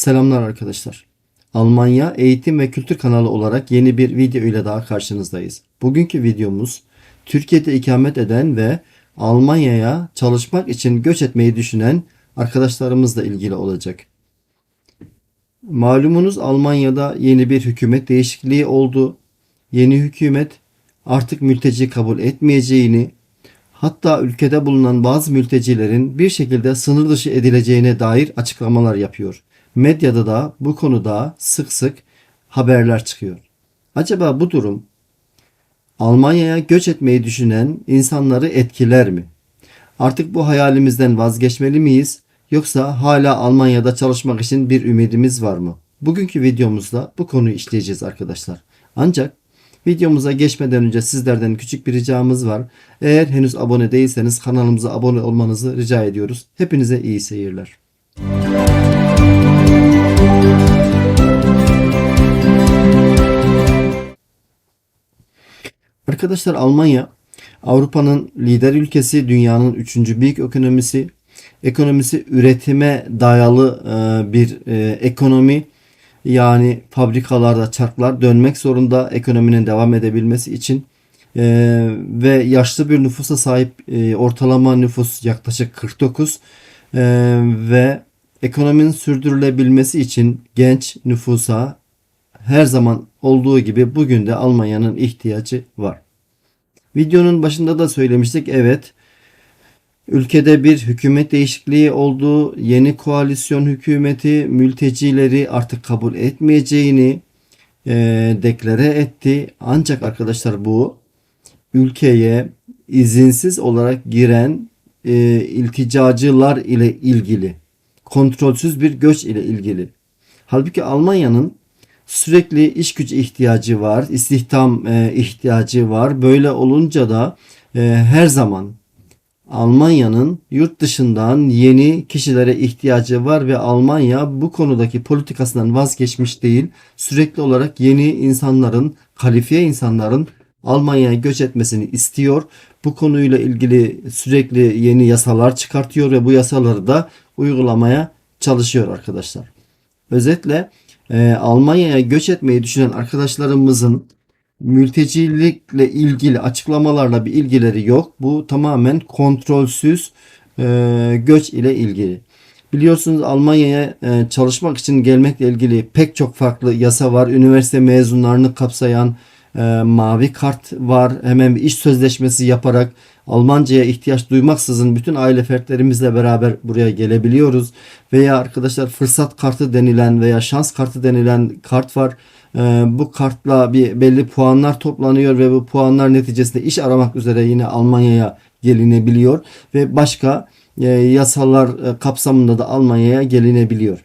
Selamlar arkadaşlar. Almanya Eğitim ve Kültür kanalı olarak yeni bir video ile daha karşınızdayız. Bugünkü videomuz Türkiye'de ikamet eden ve Almanya'ya çalışmak için göç etmeyi düşünen arkadaşlarımızla ilgili olacak. Malumunuz Almanya'da yeni bir hükümet değişikliği oldu. Yeni hükümet artık mülteci kabul etmeyeceğini, hatta ülkede bulunan bazı mültecilerin bir şekilde sınır dışı edileceğine dair açıklamalar yapıyor. Medyada da bu konuda sık sık haberler çıkıyor. Acaba bu durum Almanya'ya göç etmeyi düşünen insanları etkiler mi? Artık bu hayalimizden vazgeçmeli miyiz? Yoksa hala Almanya'da çalışmak için bir ümidimiz var mı? Bugünkü videomuzda bu konuyu işleyeceğiz arkadaşlar. Ancak videomuza geçmeden önce sizlerden küçük bir ricamız var. Eğer henüz abone değilseniz kanalımıza abone olmanızı rica ediyoruz. Hepinize iyi seyirler. Arkadaşlar Almanya Avrupa'nın lider ülkesi, dünyanın üçüncü büyük ekonomisi. Ekonomisi üretime dayalı e, bir e, ekonomi. Yani fabrikalarda çarklar dönmek zorunda ekonominin devam edebilmesi için. E, ve yaşlı bir nüfusa sahip ortalama nüfus yaklaşık 49 ve ekonominin sürdürülebilmesi için genç nüfusa her zaman olduğu gibi bugün de Almanya'nın ihtiyacı var. Videonun başında da söylemiştik. Evet. Ülkede bir hükümet değişikliği oldu. Yeni koalisyon hükümeti mültecileri artık kabul etmeyeceğini e, deklare etti. Ancak arkadaşlar bu ülkeye izinsiz olarak giren e, ilticacılar ile ilgili kontrolsüz bir göç ile ilgili. Halbuki Almanya'nın sürekli iş gücü ihtiyacı var, istihdam e, ihtiyacı var. Böyle olunca da e, her zaman Almanya'nın yurt dışından yeni kişilere ihtiyacı var ve Almanya bu konudaki politikasından vazgeçmiş değil. Sürekli olarak yeni insanların, kalifiye insanların Almanya'ya göç etmesini istiyor. Bu konuyla ilgili sürekli yeni yasalar çıkartıyor ve bu yasaları da uygulamaya çalışıyor arkadaşlar. Özetle e, Almanya'ya göç etmeyi düşünen arkadaşlarımızın mültecilikle ilgili açıklamalarla bir ilgileri yok. Bu tamamen kontrolsüz e, göç ile ilgili. Biliyorsunuz Almanya'ya e, çalışmak için gelmekle ilgili pek çok farklı yasa var. Üniversite mezunlarını kapsayan e, mavi kart var. Hemen bir iş sözleşmesi yaparak Almanca'ya ihtiyaç duymaksızın bütün aile fertlerimizle beraber buraya gelebiliyoruz. Veya arkadaşlar fırsat kartı denilen veya şans kartı denilen kart var. E, bu kartla bir belli puanlar toplanıyor ve bu puanlar neticesinde iş aramak üzere yine Almanya'ya gelinebiliyor ve başka e, yasalar e, kapsamında da Almanya'ya gelinebiliyor.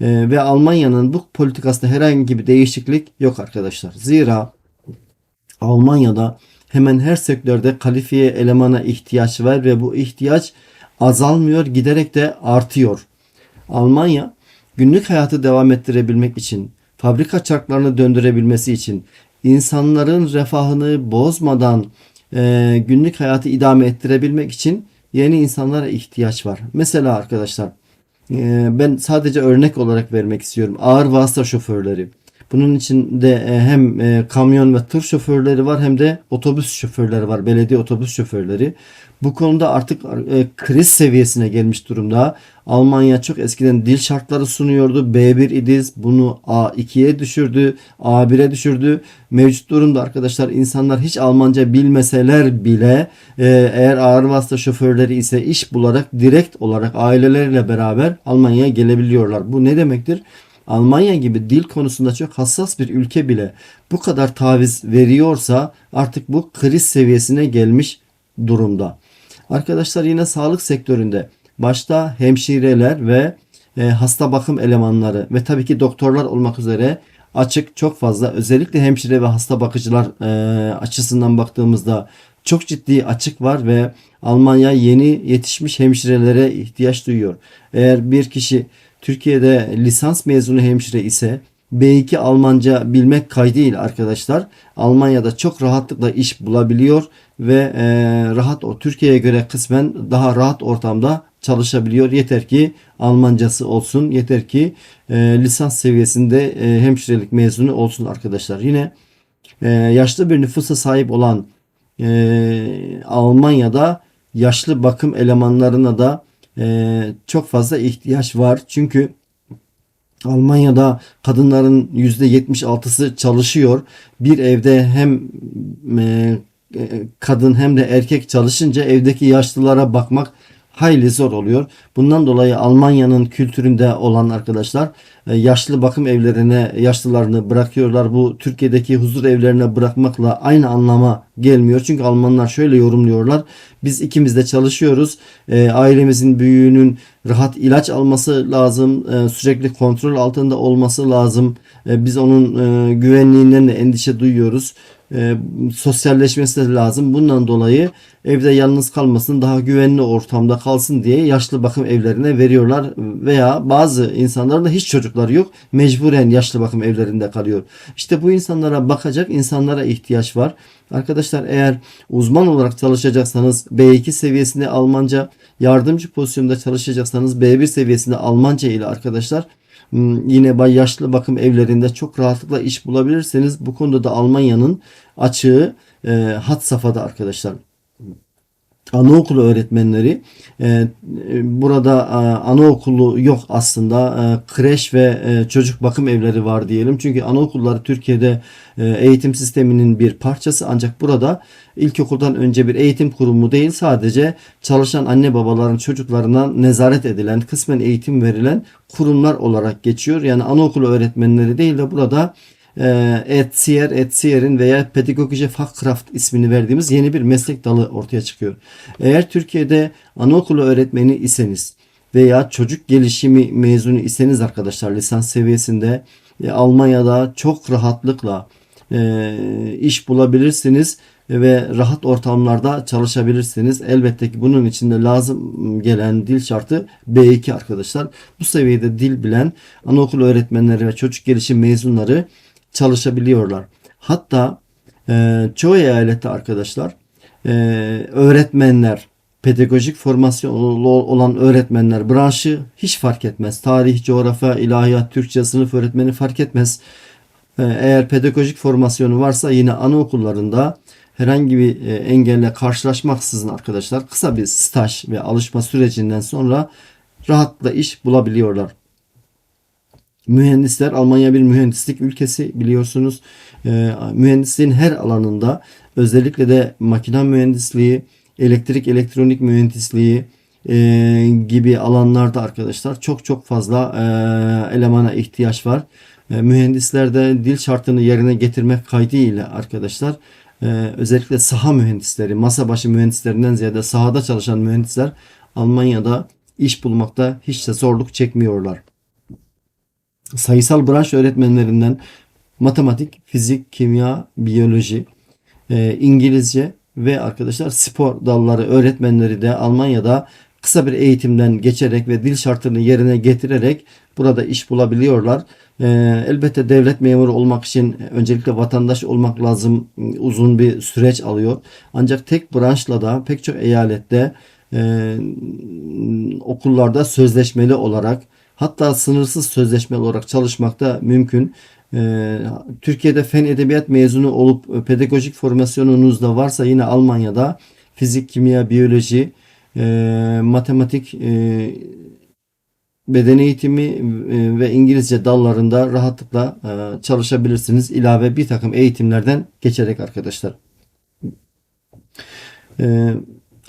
E, ve Almanya'nın bu politikasında herhangi bir değişiklik yok arkadaşlar. Zira Almanya'da hemen her sektörde kalifiye elemana ihtiyaç var ve bu ihtiyaç azalmıyor giderek de artıyor. Almanya günlük hayatı devam ettirebilmek için, fabrika çarklarını döndürebilmesi için, insanların refahını bozmadan e, günlük hayatı idame ettirebilmek için yeni insanlara ihtiyaç var. Mesela arkadaşlar e, ben sadece örnek olarak vermek istiyorum. Ağır vasıta şoförleri. Bunun içinde e, hem e, kamyon ve tır şoförleri var hem de otobüs şoförleri var. Belediye otobüs şoförleri. Bu konuda artık e, kriz seviyesine gelmiş durumda. Almanya çok eskiden dil şartları sunuyordu. B1 idiz. Bunu A2'ye düşürdü. A1'e düşürdü. Mevcut durumda arkadaşlar insanlar hiç Almanca bilmeseler bile eğer ağır vasıta şoförleri ise iş bularak direkt olarak aileleriyle beraber Almanya'ya gelebiliyorlar. Bu ne demektir? Almanya gibi dil konusunda çok hassas bir ülke bile bu kadar taviz veriyorsa artık bu kriz seviyesine gelmiş durumda. Arkadaşlar yine sağlık sektöründe başta hemşireler ve e, hasta bakım elemanları ve tabii ki doktorlar olmak üzere açık çok fazla özellikle hemşire ve hasta bakıcılar e, açısından baktığımızda çok ciddi açık var ve Almanya yeni yetişmiş hemşirelere ihtiyaç duyuyor. Eğer bir kişi Türkiye'de lisans mezunu hemşire ise B2 Almanca bilmek kaydıyla arkadaşlar Almanya'da çok rahatlıkla iş bulabiliyor ve e, rahat o Türkiye'ye göre kısmen daha rahat ortamda çalışabiliyor. Yeter ki Almancası olsun. Yeter ki e, lisans seviyesinde e, hemşirelik mezunu olsun arkadaşlar. Yine e, yaşlı bir nüfusa sahip olan e, Almanya'da yaşlı bakım elemanlarına da e, çok fazla ihtiyaç var. Çünkü Almanya'da kadınların %76'sı çalışıyor. Bir evde hem e, e, kadın hem de erkek çalışınca evdeki yaşlılara bakmak hayli zor oluyor. Bundan dolayı Almanya'nın kültüründe olan arkadaşlar e, yaşlı bakım evlerine yaşlılarını bırakıyorlar. Bu Türkiye'deki huzur evlerine bırakmakla aynı anlama gelmiyor. Çünkü Almanlar şöyle yorumluyorlar. Biz ikimiz de çalışıyoruz. E, ailemizin büyüğünün rahat ilaç alması lazım. E, sürekli kontrol altında olması lazım. Biz onun güvenliğinden de endişe duyuyoruz e, sosyalleşmesi de lazım. Bundan dolayı evde yalnız kalmasın, daha güvenli ortamda kalsın diye yaşlı bakım evlerine veriyorlar veya bazı insanların da hiç çocukları yok. Mecburen yaşlı bakım evlerinde kalıyor. İşte bu insanlara bakacak insanlara ihtiyaç var. Arkadaşlar eğer uzman olarak çalışacaksanız B2 seviyesinde Almanca, yardımcı pozisyonda çalışacaksanız B1 seviyesinde Almanca ile arkadaşlar yine bay yaşlı bakım evlerinde çok rahatlıkla iş bulabilirseniz bu konuda da Almanya'nın açığı e, hat safhada arkadaşlar. Anaokulu öğretmenleri e, e burada e, anaokulu yok aslında. E, kreş ve e, çocuk bakım evleri var diyelim. Çünkü anaokulları Türkiye'de e, eğitim sisteminin bir parçası. Ancak burada ilkokuldan önce bir eğitim kurumu değil sadece çalışan anne babaların çocuklarına nezaret edilen kısmen eğitim verilen kurumlar olarak geçiyor. Yani anaokulu öğretmenleri değil de burada Etsiyer, Etsiyer'in veya Pedagogische Fachkraft ismini verdiğimiz yeni bir meslek dalı ortaya çıkıyor. Eğer Türkiye'de anaokulu öğretmeni iseniz veya çocuk gelişimi mezunu iseniz arkadaşlar lisans seviyesinde e, Almanya'da çok rahatlıkla e, iş bulabilirsiniz ve rahat ortamlarda çalışabilirsiniz. Elbette ki bunun için de lazım gelen dil şartı B2 arkadaşlar. Bu seviyede dil bilen anaokulu öğretmenleri ve çocuk gelişim mezunları çalışabiliyorlar. Hatta e, çoğu eyalette arkadaşlar e, öğretmenler, pedagojik formasyonlu olan öğretmenler branşı hiç fark etmez. Tarih, coğrafya, ilahiyat, Türkçe sınıf öğretmeni fark etmez. E, eğer pedagojik formasyonu varsa yine anaokullarında herhangi bir e, engelle karşılaşmaksızın arkadaşlar kısa bir staj ve alışma sürecinden sonra rahatla iş bulabiliyorlar. Mühendisler Almanya bir mühendislik ülkesi biliyorsunuz. E, mühendisliğin her alanında özellikle de makine mühendisliği, elektrik elektronik mühendisliği e, gibi alanlarda arkadaşlar çok çok fazla e, elemana ihtiyaç var. E, mühendislerde dil şartını yerine getirmek kaydıyla arkadaşlar e, özellikle saha mühendisleri, masa başı mühendislerinden ziyade sahada çalışan mühendisler Almanya'da iş bulmakta hiç de zorluk çekmiyorlar sayısal branş öğretmenlerinden matematik, fizik, kimya, biyoloji, e, İngilizce ve arkadaşlar spor dalları öğretmenleri de Almanya'da kısa bir eğitimden geçerek ve dil şartlarını yerine getirerek burada iş bulabiliyorlar. E, elbette devlet memuru olmak için öncelikle vatandaş olmak lazım. Uzun bir süreç alıyor. Ancak tek branşla da pek çok eyalette e, okullarda sözleşmeli olarak hatta sınırsız sözleşmeli olarak çalışmak da mümkün. Ee, Türkiye'de fen edebiyat mezunu olup e, pedagojik formasyonunuz da varsa yine Almanya'da fizik, kimya, biyoloji, e, matematik, e, beden eğitimi ve İngilizce dallarında rahatlıkla çalışabilirsiniz. İlave bir takım eğitimlerden geçerek arkadaşlar.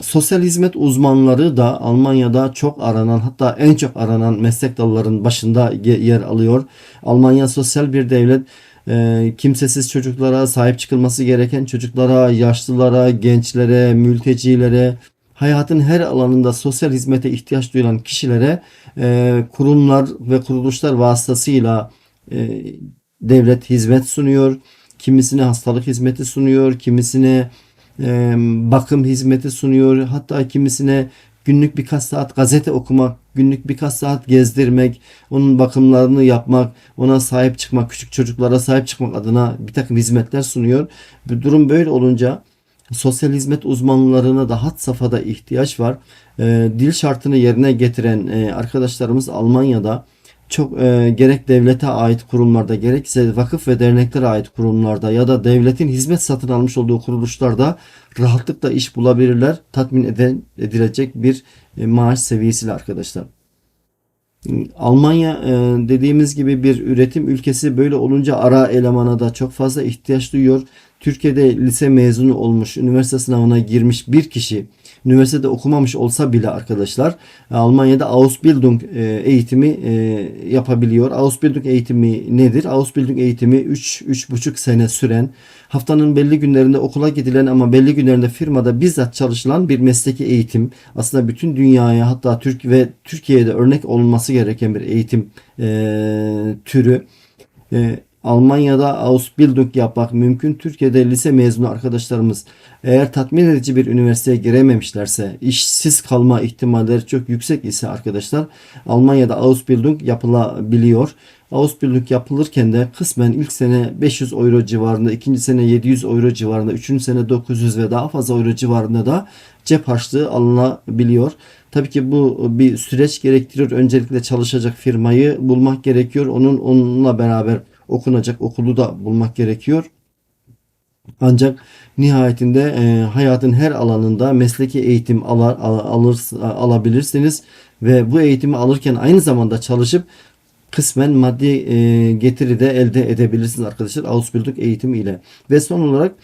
Sosyal hizmet uzmanları da Almanya'da çok aranan hatta en çok aranan meslek dallarının başında yer alıyor. Almanya sosyal bir devlet. E, kimsesiz çocuklara sahip çıkılması gereken çocuklara, yaşlılara, gençlere, mültecilere, hayatın her alanında sosyal hizmete ihtiyaç duyulan kişilere e, kurumlar ve kuruluşlar vasıtasıyla e, devlet hizmet sunuyor. Kimisine hastalık hizmeti sunuyor, kimisine e, bakım hizmeti sunuyor. Hatta kimisine günlük birkaç saat gazete okumak, günlük birkaç saat gezdirmek, onun bakımlarını yapmak, ona sahip çıkmak, küçük çocuklara sahip çıkmak adına bir takım hizmetler sunuyor. Bir durum böyle olunca sosyal hizmet uzmanlarına da had safhada ihtiyaç var. E, dil şartını yerine getiren e, arkadaşlarımız Almanya'da çok e, gerek devlete ait kurumlarda gerekse vakıf ve derneklere ait kurumlarda ya da devletin hizmet satın almış olduğu kuruluşlarda rahatlıkla iş bulabilirler. Tatmin eden, edilecek bir e, maaş seviyesiyle arkadaşlar. Almanya e, dediğimiz gibi bir üretim ülkesi böyle olunca ara elemana da çok fazla ihtiyaç duyuyor. Türkiye'de lise mezunu olmuş, üniversite sınavına girmiş bir kişi üniversitede okumamış olsa bile arkadaşlar Almanya'da Ausbildung e, eğitimi e, yapabiliyor. Ausbildung eğitimi nedir? Ausbildung eğitimi 3 3,5 sene süren haftanın belli günlerinde okula gidilen ama belli günlerinde firmada bizzat çalışılan bir mesleki eğitim. Aslında bütün dünyaya hatta Türk ve Türkiye'de örnek olunması gereken bir eğitim e, türü. Almanya'da Ausbildung yapmak mümkün. Türkiye'de lise mezunu arkadaşlarımız eğer tatmin edici bir üniversiteye girememişlerse, işsiz kalma ihtimalleri çok yüksek ise arkadaşlar Almanya'da Ausbildung yapılabiliyor. Ausbildung yapılırken de kısmen ilk sene 500 euro civarında, ikinci sene 700 euro civarında, üçüncü sene 900 ve daha fazla euro civarında da cep harçlığı alınabiliyor. Tabii ki bu bir süreç gerektiriyor. Öncelikle çalışacak firmayı bulmak gerekiyor. Onun onunla beraber okunacak okulu da bulmak gerekiyor. Ancak nihayetinde e, hayatın her alanında mesleki eğitim alar, al, alır, alabilirsiniz ve bu eğitimi alırken aynı zamanda çalışıp kısmen maddi e, getiri de elde edebilirsiniz arkadaşlar Ausbildung eğitimi ile. Ve son olarak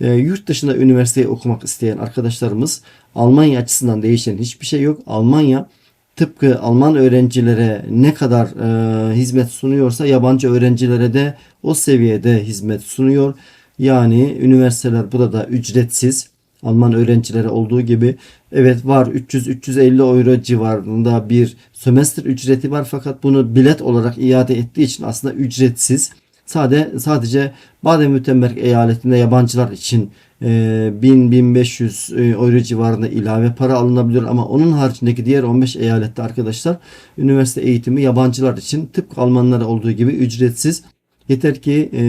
e, yurt dışında üniversiteyi okumak isteyen arkadaşlarımız Almanya açısından değişen hiçbir şey yok. Almanya tıpkı Alman öğrencilere ne kadar e, hizmet sunuyorsa yabancı öğrencilere de o seviyede hizmet sunuyor. Yani üniversiteler burada ücretsiz. Alman öğrencilere olduğu gibi evet var 300-350 euro civarında bir sömestr ücreti var fakat bunu bilet olarak iade ettiği için aslında ücretsiz. Sade, sadece Baden-Württemberg eyaletinde yabancılar için 1000-1500 e, euro civarında ilave para alınabiliyor ama onun haricindeki diğer 15 eyalette arkadaşlar üniversite eğitimi yabancılar için tıpkı Almanlara olduğu gibi ücretsiz. Yeter ki e,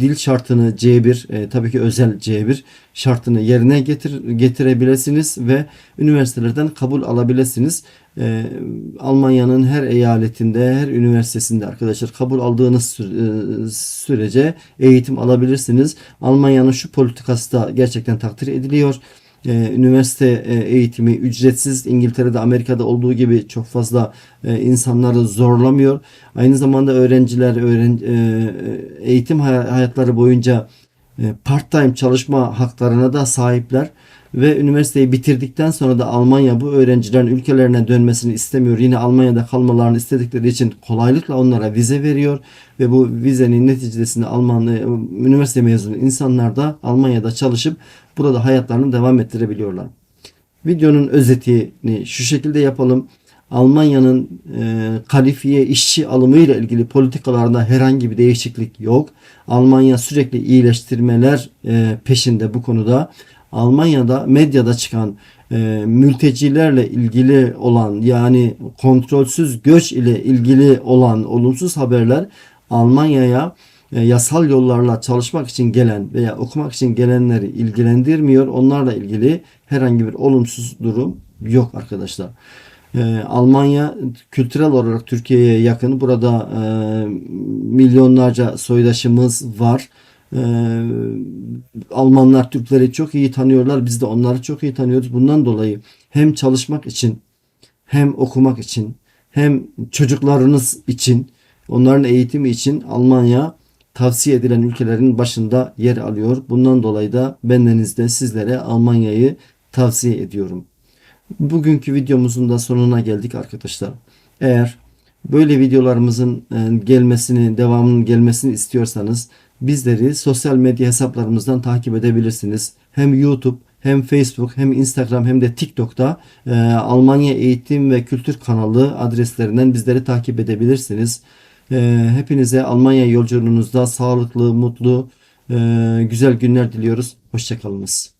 dil şartını C1 e, tabii ki özel C1 şartını yerine getir getirebilirsiniz ve üniversitelerden kabul alabilirsiniz. E, Almanya'nın her eyaletinde, her üniversitesinde arkadaşlar kabul aldığınız süre, sürece eğitim alabilirsiniz. Almanya'nın şu politikası da gerçekten takdir ediliyor e, üniversite e, eğitimi ücretsiz İngiltere'de Amerika'da olduğu gibi çok fazla e, insanları zorlamıyor. Aynı zamanda öğrenciler öğren, e, eğitim hayatları boyunca e, part time çalışma haklarına da sahipler ve üniversiteyi bitirdikten sonra da Almanya bu öğrencilerin ülkelerine dönmesini istemiyor. Yine Almanya'da kalmalarını istedikleri için kolaylıkla onlara vize veriyor ve bu vizenin neticesinde Alman e, üniversite mezunu insanlar da Almanya'da çalışıp burada hayatlarını devam ettirebiliyorlar. Videonun özetini şu şekilde yapalım. Almanya'nın e, kalifiye işçi alımı ile ilgili politikalarında herhangi bir değişiklik yok. Almanya sürekli iyileştirmeler e, peşinde bu konuda. Almanya'da medyada çıkan e, mültecilerle ilgili olan yani kontrolsüz göç ile ilgili olan olumsuz haberler Almanya'ya e, yasal yollarla çalışmak için gelen veya okumak için gelenleri ilgilendirmiyor. Onlarla ilgili herhangi bir olumsuz durum yok arkadaşlar. Ee, Almanya kültürel olarak Türkiye'ye yakın. Burada e, milyonlarca soydaşımız var. E, Almanlar Türkleri çok iyi tanıyorlar. Biz de onları çok iyi tanıyoruz. Bundan dolayı hem çalışmak için hem okumak için hem çocuklarınız için onların eğitimi için Almanya tavsiye edilen ülkelerin başında yer alıyor. Bundan dolayı da bendenizde sizlere Almanya'yı tavsiye ediyorum. Bugünkü videomuzun da sonuna geldik arkadaşlar. Eğer böyle videolarımızın e, gelmesini, devamının gelmesini istiyorsanız bizleri sosyal medya hesaplarımızdan takip edebilirsiniz. Hem YouTube hem Facebook hem Instagram hem de TikTok'ta e, Almanya Eğitim ve Kültür kanalı adreslerinden bizleri takip edebilirsiniz. E, hepinize Almanya yolculuğunuzda sağlıklı, mutlu, e, güzel günler diliyoruz. Hoşçakalınız.